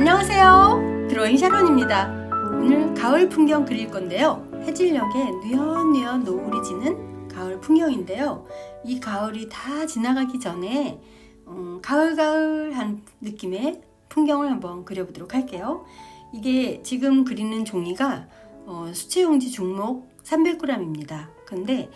안녕하세요. 드로잉 샤론입니다. 오늘 가을 풍경 그릴 건데요. 해질녘에 뉘엿뉘엿 노을이 지는 가을 풍경인데요. 이 가을이 다 지나가기 전에 음, 가을가을한 느낌의 풍경을 한번 그려보도록 할게요. 이게 지금 그리는 종이가 어, 수채용지 중목 300g입니다. 근데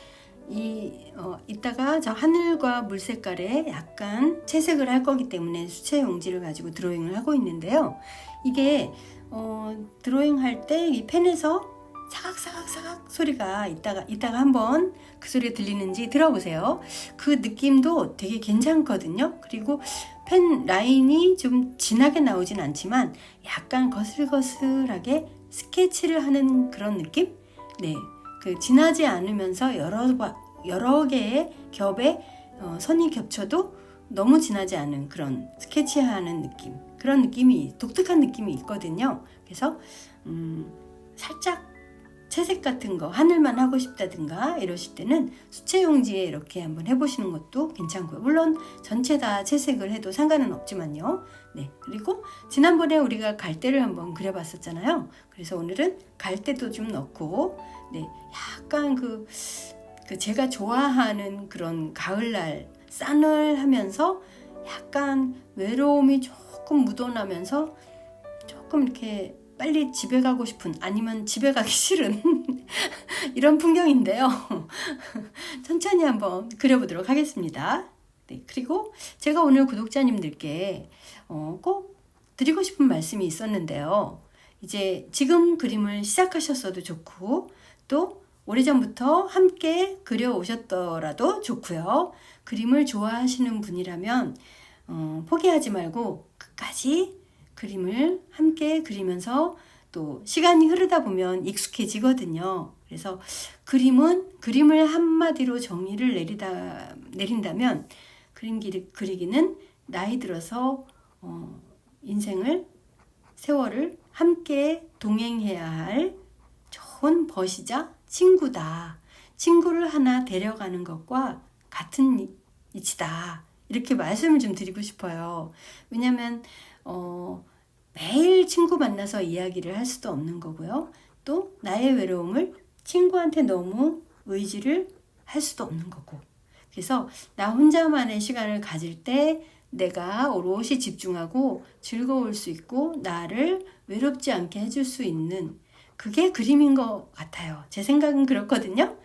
이 어, 이따가 저 하늘과 물 색깔에 약간 채색을 할 거기 때문에 수채 용지를 가지고 드로잉을 하고 있는데요. 이게 어, 드로잉 할 때 이 펜에서 사각사각사각 소리가 이따가 이따가 한번 그 소리가 들리는지 들어보세요. 그 느낌도 되게 괜찮거든요. 그리고 펜 라인이 좀 진하게 나오진 않지만 약간 거슬거슬하게 스케치를 하는 그런 느낌? 네. 그 진하지 않으면서 여러 여러 개의 겹에 어, 선이 겹쳐도 너무 진하지 않은 그런 스케치하는 느낌 그런 느낌이 독특한 느낌이 있거든요. 그래서 음, 살짝 채색 같은 거 하늘만 하고 싶다든가 이러실 때는 수채 용지에 이렇게 한번 해보시는 것도 괜찮고요. 물론 전체 다 채색을 해도 상관은 없지만요. 네 그리고 지난번에 우리가 갈대를 한번 그려봤었잖아요. 그래서 오늘은 갈대도 좀 넣고 네 약간 그, 그 제가 좋아하는 그런 가을날 싸늘하면서 약간 외로움이 조금 묻어나면서 조금 이렇게 빨리 집에 가고 싶은 아니면 집에 가기 싫은 이런 풍경인데요. 천천히 한번 그려보도록 하겠습니다. 네, 그리고 제가 오늘 구독자님들께 어, 꼭 드리고 싶은 말씀이 있었는데요. 이제 지금 그림을 시작하셨어도 좋고 또 오래전부터 함께 그려 오셨더라도 좋고요. 그림을 좋아하시는 분이라면 어, 포기하지 말고 끝까지 그림을 함께 그리면서 또 시간이 흐르다 보면 익숙해지거든요. 그래서 그림은 그림을 한마디로 정의를 내리다, 내린다면 그림 그리기는 나이 들어서 어, 인생을 세월을 함께 동행해야 할 좋은 벗이자 친구다. 친구를 하나 데려가는 것과 같은 이치다. 이렇게 말씀을 좀 드리고 싶어요. 왜냐면 어, 매일 친구 만나서 이야기를 할 수도 없는 거고요. 또 나의 외로움을 친구한테 너무 의지를 할 수도 없는 거고. 그래서 나 혼자만의 시간을 가질 때 내가 오롯이 집중하고 즐거울 수 있고 나를 외롭지 않게 해줄 수 있는 그게 그림인 것 같아요. 제 생각은 그렇거든요.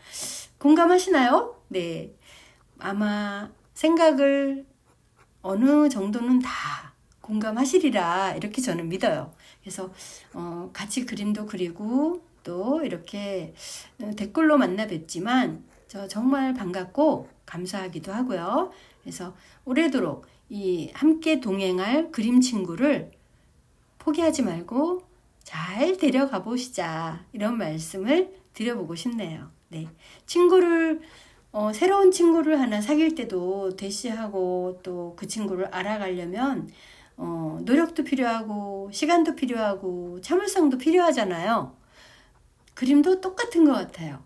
공감하시나요? 네. 아마 생각을 어느 정도는 다 공감하시리라 이렇게 저는 믿어요. 그래서 어, 같이 그림도 그리고 또 이렇게 댓글로 만나 뵙지만 저 정말 반갑고 감사하기도 하고요. 그래서 오래도록 이 함께 동행할 그림 친구를 포기하지 말고 잘 데려가 보시자 이런 말씀을 드려보고 싶네요. 네, 친구를 어, 새로운 친구를 하나 사귈 때도 대시하고 또 그 친구를 알아가려면 어, 노력도 필요하고 시간도 필요하고 참을성도 필요하잖아요. 그림도 똑같은 것 같아요.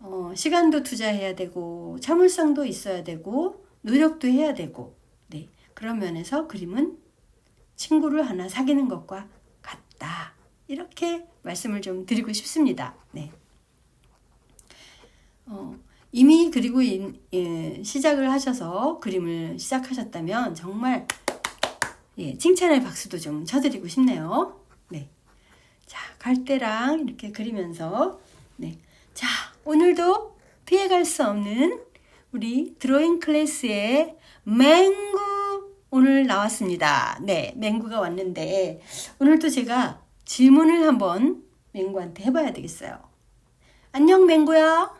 어, 시간도 투자해야 되고 참을성도 있어야 되고 노력도 해야 되고 네 그런 면에서 그림은 친구를 하나 사귀는 것과 같다 이렇게 말씀을 좀 드리고 싶습니다. 네. 어, 이미 그리고 인, 예, 시작을 하셔서 그림을 시작하셨다면 정말 예, 칭찬의 박수도 좀 쳐드리고 싶네요. 네. 자, 갈대랑 이렇게 그리면서, 네. 자, 오늘도 피해갈 수 없는 우리 드로잉 클래스의 맹구 오늘 나왔습니다. 네, 맹구가 왔는데, 오늘도 제가 질문을 한번 맹구한테 해봐야 되겠어요. 안녕, 맹구야.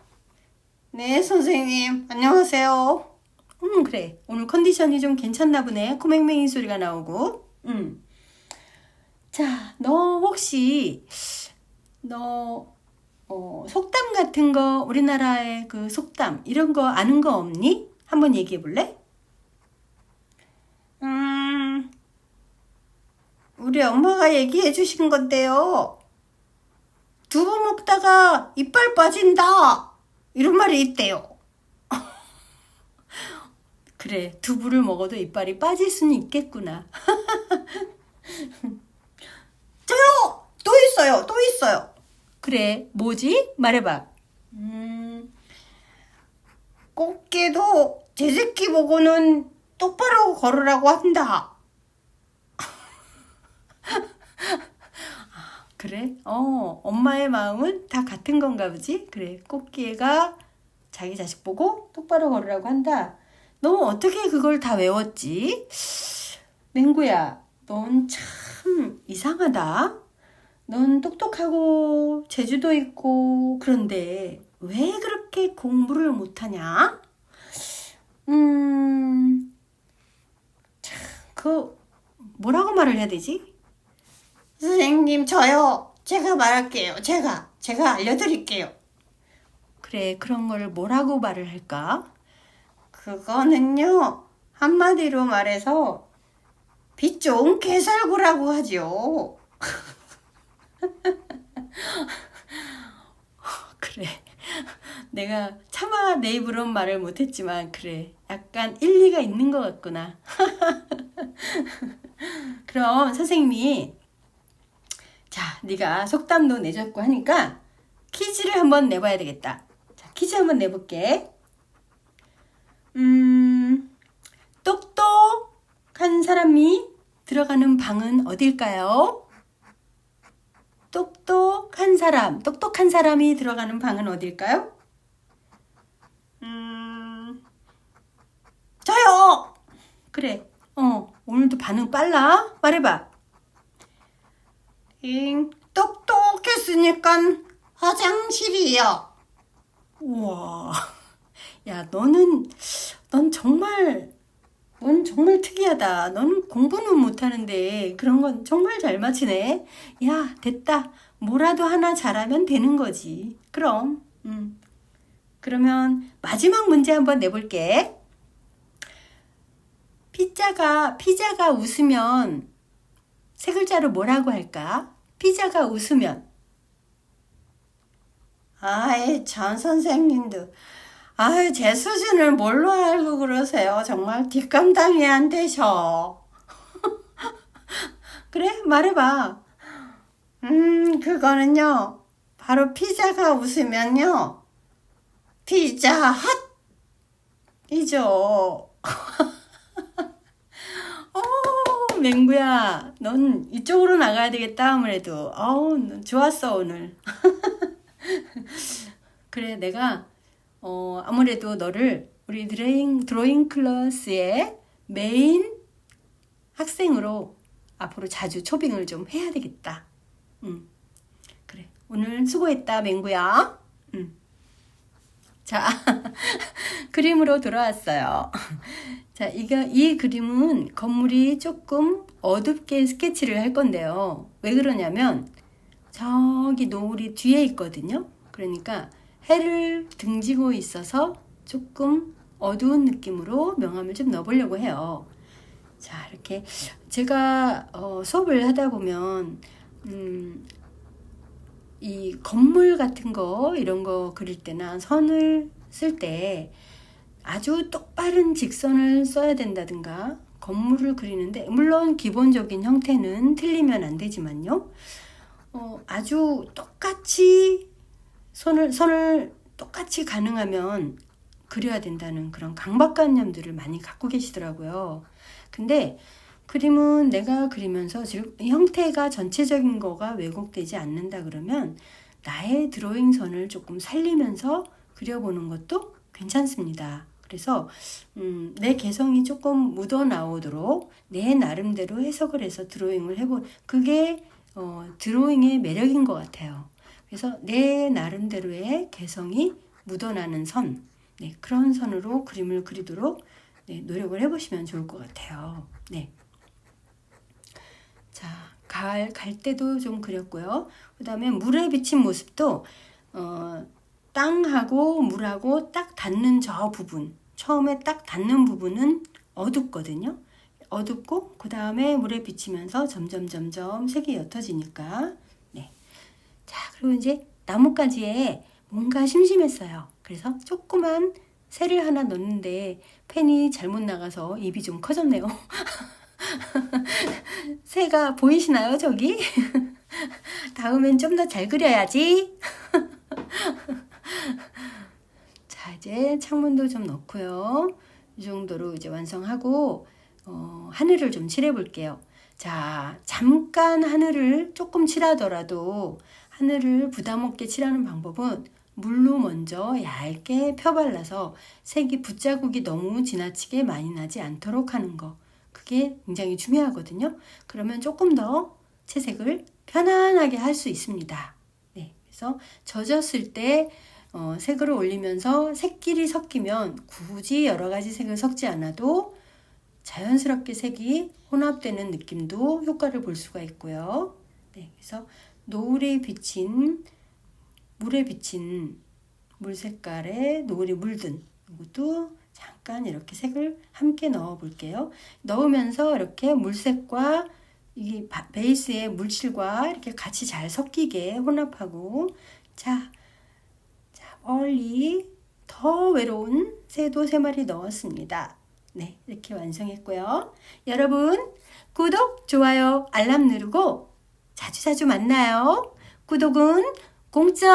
네, 선생님. 안녕하세요. 음 그래 오늘 컨디션이 좀 괜찮나 보네 코맹맹이 소리가 나오고 음. 자너 혹시 너 어, 속담 같은 거 우리나라의 그 속담 이런 거 아는 거 없니? 한번 얘기해 볼래? 우리 엄마가 얘기해 주신 건데요 두부 먹다가 이빨 빠진다 이런 말이 있대요 그래, 두부를 먹어도 이빨이 빠질 수는 있겠구나. 있어요. 또 있어요. 그래, 뭐지? 말해봐. 음, 꽃게도 제 새끼 보고는 똑바로 걸으라고 한다. 그래? 어, 엄마의 마음은 다 같은 건가 보지? 그래, 꽃게가 자기 자식 보고 똑바로 걸으라고 한다. 너 어떻게 그걸 다 외웠지? 맹구야, 넌 참 이상하다. 넌 똑똑하고 재주도 있고 그런데 왜 그렇게 공부를 못하냐? 음, 참, 그 뭐라고 말을 해야 되지? 선생님, 저요. 제가 말할게요. 제가. 제가 알려드릴게요. 그래, 그런 걸 뭐라고 말을 할까? 그거는요. 한마디로 말해서 빛 좋은 개살구라고 하죠. 그래. 내가 차마 내 입으로 말을 못했지만, 그래. 약간 일리가 있는 것 같구나. 그럼 선생님이, 자, 네가 속담도 내줬고 하니까 퀴즈를 한번 내봐야 되겠다. 자, 퀴즈 한번 내볼게. 음, 똑똑한 사람이 들어가는 방은 어딜까요? 똑똑한 사람, 똑똑한 사람이 들어가는 방은 어딜까요? 음, 저요. 그래, 어, 오늘도 반응 빨라? 말해봐. 잉, 똑똑했으니까 화장실이요. 우와, 야, 너는, 넌 정말, 넌 정말 특이하다. 넌 공부는 못하는데 그런 건 정말 잘 맞히네. 야, 됐다. 뭐라도 하나 잘하면 되는 거지. 그럼, 음. 그러면 마지막 문제 한번 내볼게. 피자가, 피자가 웃으면 세 글자로 뭐라고 할까? 피자가 웃으면. 아이, 전 선생님도. 아유, 제 수준을 뭘로 알고 그러세요? 정말 뒷감당이 안 되셔. 그래? 말해봐. 음, 그거는요. 바로 피자가 웃으면요. 피자 핫! 이죠. 어, 맹구야, 넌 이쪽으로 나가야 되겠다, 아무래도. 어우, 넌 좋았어, 오늘. 그래, 내가, 어, 아무래도 너를 우리 드로잉, 드로잉 클래스의 메인 학생으로 앞으로 자주 초빙을 좀 해야 되겠다. 응. 그래, 오늘 수고했다, 맹구야. 응. 자, 그림으로 돌아왔어요. 자, 이거, 이 그림은 건물이 조금 어둡게 스케치를 할 건데요. 왜 그러냐면, 저기 노을이 뒤에 있거든요. 그러니까 해를 등지고 있어서 조금 어두운 느낌으로 명암을 좀 넣어보려고 해요. 자, 이렇게 제가 어, 수업을 하다 보면, 음, 이 건물 같은 거, 이런 거 그릴 때나 선을 쓸 때 아주 똑바른 직선을 써야 된다든가, 건물을 그리는데, 물론 기본적인 형태는 틀리면 안 되지만요. 어, 아주 똑같이 손을, 선을 똑같이 가능하면 그려야 된다는 그런 강박관념들을 많이 갖고 계시더라고요. 근데 그림은 내가 그리면서 즉 형태가 전체적인 거가 왜곡되지 않는다 그러면 나의 드로잉 선을 조금 살리면서 그려보는 것도 괜찮습니다. 그래서 음, 내 개성이 조금 묻어 나오도록 내 나름대로 해석을 해서 드로잉을 해보 그게 어, 드로잉의 매력인 것 같아요. 그래서 내 나름대로의 개성이 묻어나는 선, 네, 그런 선으로 그림을 그리도록 네, 노력을 해보시면 좋을 것 같아요. 네. 자, 가을 갈 때도 좀 그렸고요. 그 다음에 물에 비친 모습도 어, 땅하고 물하고 딱 닿는 저 부분, 처음에 딱 닿는 부분은 어둡거든요. 어둡고 그 다음에 물에 비치면서 점점 점점 색이 옅어지니까 네. 자 그리고 이제 나뭇가지에 뭔가 심심했어요. 그래서 조그만 새를 하나 넣는데 펜이 잘못 나가서 입이 좀 커졌네요. 새가 보이시나요 저기? 다음엔 좀 더 잘 그려야지. 자, 이제 창문도 좀 넣고요. 이 정도로 이제 완성하고, 어, 하늘을 좀 칠해 볼게요. 자, 잠깐 하늘을 조금 칠하더라도 하늘을 부담 없게 칠하는 방법은 물로 먼저 얇게 펴발라서 색이 붓자국이 너무 지나치게 많이 나지 않도록 하는 거. 그게 굉장히 중요하거든요. 그러면 조금 더 채색을 편안하게 할 수 있습니다. 네, 그래서 젖었을 때 어, 색을 올리면서 색끼리 섞이면 굳이 여러 가지 색을 섞지 않아도 자연스럽게 색이 혼합되는 느낌도 효과를 볼 수가 있고요. 네, 그래서 노을에 비친 물에 비친 물 색깔에 노을이 물든 이것도 잠깐 이렇게 색을 함께 넣어 볼게요. 넣으면서 이렇게 물색과 이 바- 베이스의 물칠과 이렇게 같이 잘 섞이게 혼합하고 자, 자 멀리 더 외로운 새도 세 마리 넣었습니다. 네, 이렇게 완성했고요. 여러분, 구독, 좋아요, 알람 누르고 자주자주 만나요. 구독은 공짜!